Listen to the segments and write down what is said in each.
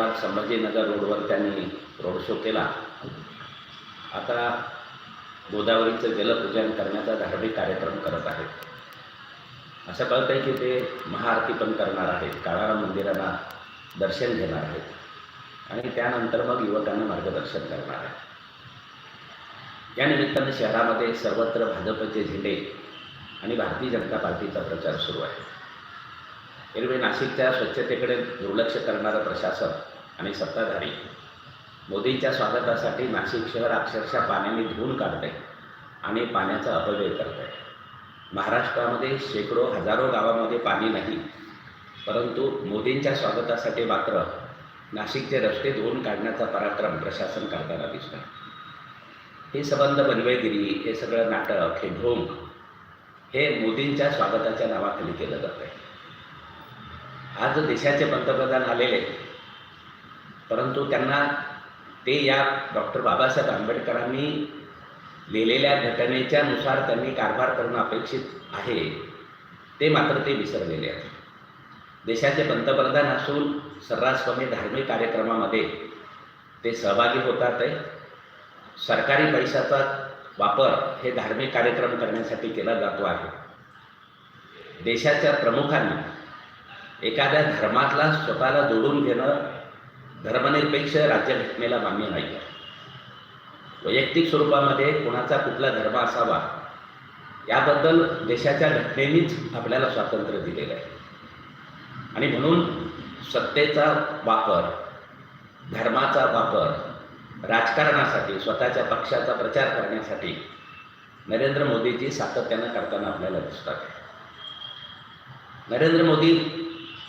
औरंगाबाद संभाजीनगर रोडवर त्यांनी road show केला. आता गोदावरीचं जलपूजन करण्याचा धार्मिक कार्यक्रम करत आहेत. असं कळतं आहे की ते महाआरती पण करणार आहेत. काळाराम मंदिराला दर्शन घेणार आहेत. आणि त्यानंतर मग युवकांना मार्गदर्शन करणार आहेत. या निमित्तानं शहरामध्ये सर्वत्र भाजपचे झेंडे आणि भारतीय जनता पार्टीचा प्रचार सुरू आहे. एरवी नाशिकच्या स्वच्छतेकडे दुर्लक्ष करणारं प्रशासन आणि सत्ताधारी. मोदींच्या स्वागतासाठी नाशिक शहर अक्षरशः पाण्याने धुवून काढत आहे आणि पाण्याचा अपव्यय करत आहे महाराष्ट्रामध्ये शेकडो हजारो गावामध्ये पाणी नाही परंतु मोदींच्या स्वागतासाठी मात्र नाशिकचे रस्ते धुवून काढण्याचा पराक्रम प्रशासन करताना दिसतो आहे हे संबंध बनवेगिरी हे सगळं नाटक हे ढोंग हे मोदींच्या स्वागताच्या नावाखाली केलं जात आहे आज देशाचे पंतप्रधान आलेले परंतु त्यांना ते या डॉक्टर बाबासाहेब आंबेडकरांनी लिहिलेल्या घटनेच्या नुसार त्यांनी कारभार करणं अपेक्षित आहे ते मात्र ते विसरलेले आहेत. देशाचे पंतप्रधान असून सर्रासपणे धार्मिक कार्यक्रमामध्ये ते सहभागी होतात आहे. सरकारी पैशाचा वापर हे धार्मिक कार्यक्रम करण्यासाठी केला जातो आहे. देशाच्या प्रमुखांनी एखाद्या धर्मातला स्वतःला जोडून घेणं धर्मनिरपेक्ष राज्यघटनेला मान्य नाही आहे वैयक्तिक स्वरूपामध्ये कोणाचा कुठला धर्म असावा याबद्दल देशाच्या घटनेनीच आपल्याला स्वातंत्र्य दिलेलं आहे. आणि म्हणून सत्तेचा वापर धर्माचा वापर राजकारणासाठी स्वतःच्या पक्षाचा प्रचार करण्यासाठी नरेंद्र मोदीजी सातत्यानं करताना आपल्याला दिसतात. नरेंद्र मोदी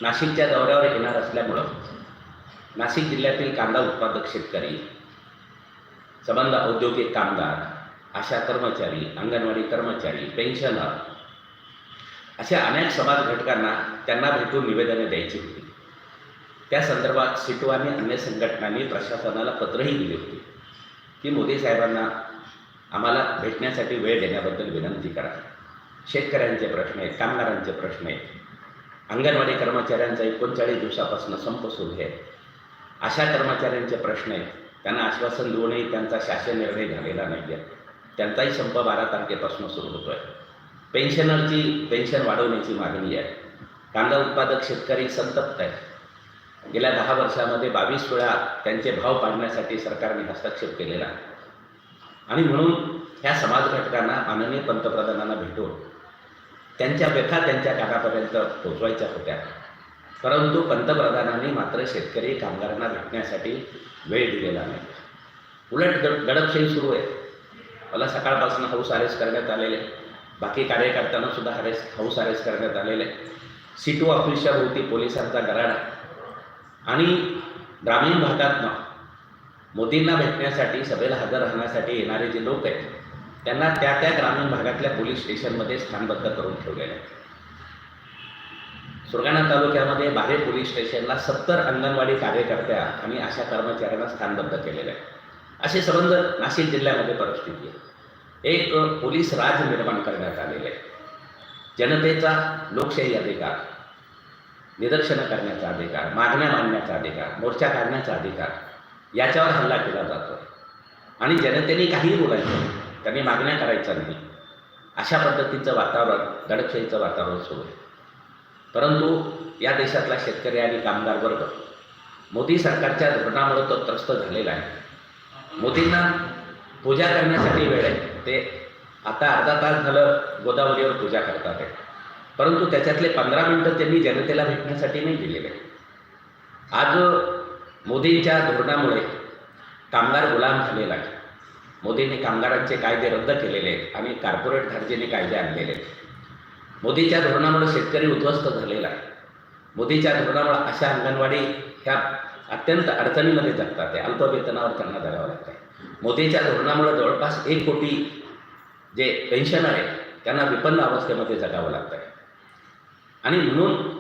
नाशिकच्या दौऱ्यावर येणार असल्यामुळं नाशिक जिल्ह्यातील कांदा उत्पादक शेतकरी संबंध औद्योगिक कामगार आशा कर्मचारी अंगणवाडी कर्मचारी पेन्शनर अशा अनेक समाज घटकांना त्यांना भेटून निवेदने द्यायची होती. त्या संदर्भात सिटू आणि अन्य संघटनांनी प्रशासनाला पत्रही दिली होती. की मोदी साहेबांना आम्हाला भेटण्यासाठी वेळ देण्याबद्दल विनंती करा. शेतकऱ्यांचे प्रश्न आहेत कामगारांचे प्रश्न आहेत. अंगणवाडी कर्मचाऱ्यांचा एकोणचाळीस दिवसापासून संप सुरू आहे. अशा कर्मचाऱ्यांचे प्रश्न आहेत. त्यांना आश्वासन देऊनही त्यांचा शासन निर्णय झालेला नाही आहे त्यांचाही संप बारा तारखेपासून सुरू होतो आहे पेन्शनरची पेन्शन वाढवण्याची मागणी आहे. कांदा उत्पादक शेतकरी संतप्त आहेत. गेल्या दहा वर्षामध्ये बावीस वेळा त्यांचे भाव पाडण्यासाठी सरकारने हस्तक्षेप केलेला आहे. आणि म्हणून ह्या समाज घटकांना माननीय पंतप्रधानांना भेटून त्यांच्या व्यथा त्यांच्या कानापर्यंत पोचवायच्या होत्या. परंतु पंतप्रधानांनी मात्र शेतकरी कामगारांना भेटण्यासाठी वेळ दिलेला नाही. उलट गड गडपशाही सुरू आहे. मला सकाळपासून हाऊस अरेस्ट करण्यात आलेले बाकी कार्यकर्त्यांना सुद्धा अरेस्ट हाऊस अरेस्ट करण्यात आलेले सिटू ऑफिसच्या भोवती पोलिसांचा गराडा. आणि ग्रामीण भागातनं मोदींना भेटण्यासाठी सभेला हजर राहण्यासाठी येणारे जे लोक आहेत त्यांना त्या त्या ग्रामीण भागातल्या पोलीस स्टेशनमध्ये स्थानबद्ध करून ठेवलेले आहे. सुरगाणा तालुक्यामध्ये बाहे पोलीस स्टेशनला सत्तर अंगणवाडी कार्यकर्त्या आणि अशा कर्मचाऱ्यांना स्थानबद्ध केलेलं आहे. असे संबंध नाशिक जिल्ह्यामध्ये परिस्थिती आहे. एक पोलीस राज निर्माण करण्यात आलेले आहे. जनतेचा लोकशाही अधिकार निदर्शनं करण्याचा अधिकार मागण्या मांडण्याचा अधिकार मोर्चा काढण्याचा अधिकार याच्यावर हल्ला केला जातो आणि जनतेने काहीही बोलायचं नाही. त्यांनी मागण्या करायच्या नाही. अशा पद्धतीचं वातावरण दडपशाहीचं वातावरण सुरू आहे. परंतु या देशातला शेतकरी आणि कामगार वर्ग मोदी सरकारच्या धोरणामुळे तो त्रस्त झालेला आहे. मोदींना पूजा करण्यासाठी वेळ आहे. ते आता अर्धा तास झालं गोदावरीवर पूजा करतात आहे. परंतु त्याच्यातले पंधरा मिनटं त्यांनी जनतेला भेटण्यासाठी नाही दिलेले. आज मोदींच्या धोरणामुळे कामगार गुलाम झालेला आहे. मोदींनी कामगारांचे कायदे रद्द केलेले आहेत. आणि कॉर्पोरेट धार्जिने कायदे आणलेले आहेत. मोदीच्या धोरणामुळे शेतकरी उद्ध्वस्त झालेला आहे. मोदीच्या धोरणामुळे अशा अंगणवाडी ह्या अत्यंत अडचणीमध्ये जगतात आहे. अल्प वेतनावर त्यांना जगावं लागतं आहे मोदीच्या धोरणामुळे जवळपास एक कोटी जे पेन्शनर आहेत त्यांना विपन्न अवस्थेमध्ये जगावं लागतं आहे आणि म्हणून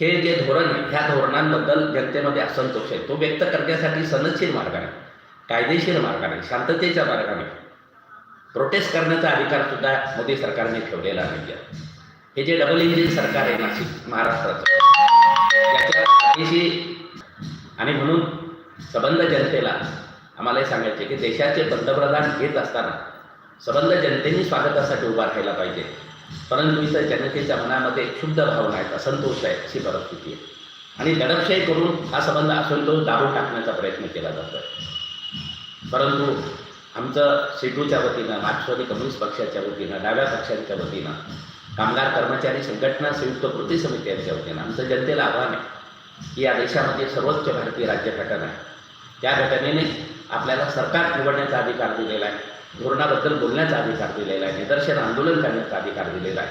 हे जे धोरण आहे ह्या धोरणांबद्दल जनतेमध्ये असंतोष आहे. तो व्यक्त करण्यासाठी सनदशीर आहे कायदेशीर मार्गाने शांततेच्या मार्गाने. प्रोटेस्ट करण्याचा अधिकार सुद्धा मोदी सरकारने ठेवलेला नाही आहे हे जे डबल इंजिन सरकार आहे नाशिक महाराष्ट्राचं याच्या पाठीशी आणि म्हणून सबंध जनतेला आम्हाला हे सांगायचे की देशाचे पंतप्रधान घेत असताना सबंध जनतेने स्वागतासाठी उभा राहायला पाहिजे. परंतु इथं जनतेच्या मनामध्ये क्षुब्ध भावना आहेत असंतोष आहे अशी परिस्थिती आहे. आणि दडपशाही करून हा संबंध असंतोष दाबून टाकण्याचा प्रयत्न केला जातो आहे परंतु आमचं सेटूच्या वतीनं मार्क्सवादी कम्युनिस्ट पक्षाच्या वतीनं डाव्या पक्षांच्या वतीनं कामगार कर्मचारी संघटना संयुक्त कृती समिती यांच्या वतीनं आमचं जनतेला आव्हान आहे की या देशामध्ये सर्वोच्च भारतीय राज्यघटना आहे. त्या घटनेने आपल्याला सरकार निवडण्याचा अधिकार दिलेला आहे. धोरणाबद्दल बोलण्याचा अधिकार दिलेला आहे. निदर्शन आंदोलन करण्याचा अधिकार दिलेला आहे.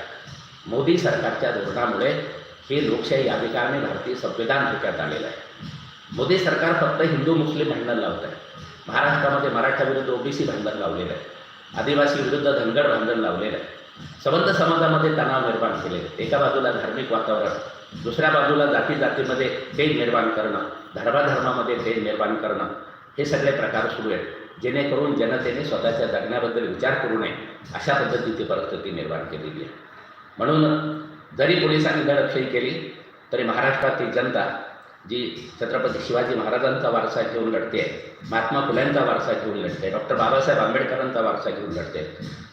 मोदी सरकारच्या धोरणामुळे हे लोकशाही अधिकारने भारतीय संविधान धोक्यात आलेलं आहे. मोदी सरकार फक्त हिंदू मुस्लिम भांडण लावत आहे महाराष्ट्रामध्ये मराठा विरुद्ध ओबीसी भांडण लावलेलं आहे. आदिवासी विरुद्ध धनगड भांडण लावलेलं आहे. संबंध समाजामध्ये तणाव निर्माण केले. एका बाजूला धार्मिक वातावरण दुसऱ्या बाजूला जाती जातीमध्ये तेज निर्माण करणं धर्माधर्मामध्ये तेज निर्माण करणं हे सगळे प्रकार सुरू आहेत. जेणेकरून जनतेने स्वतःच्या जगण्याबद्दल विचार करू नये अशा पद्धतीची परिस्थिती निर्माण केलेली आहे. म्हणून जरी पोलिसांनी दडपशाही केली तरी महाराष्ट्रातील जनता जी छत्रपती शिवाजी महाराजांचा वारसा घेऊन लढते महात्मा फुल्यांचा वारसा घेऊन लढते डॉक्टर बाबासाहेब आंबेडकरांचा वारसा घेऊन लढते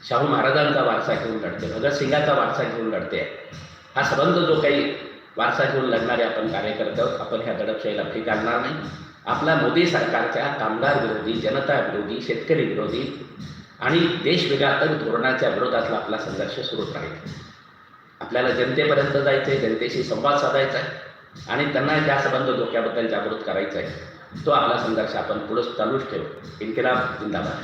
शाहू महाराजांचा वारसा घेऊन लढते भगतसिंगाचा वारसा घेऊन लढते. हा संबंध जो काही वारसा घेऊन लढणारे आपण कार्यकर्ते आहोत आपण ह्या दडपशाहीला फी घालणार नाही. आपला मोदी सरकारच्या कामगार विरोधी जनता विरोधी शेतकरी विरोधी आणि देशविघातक धोरणाच्या विरोधातला आपला संघर्ष सुरूच राहील. आपल्याला जनतेपर्यंत जायचं आहे जनतेशी संवाद साधायचा आहे आणि त्यांना त्या संबंध धोक्याबद्दल जागृत करायचा आहे तो आपला संघर्ष आपण पुढं चालूच ठेवू. इन्किलाब जिंदाबाद.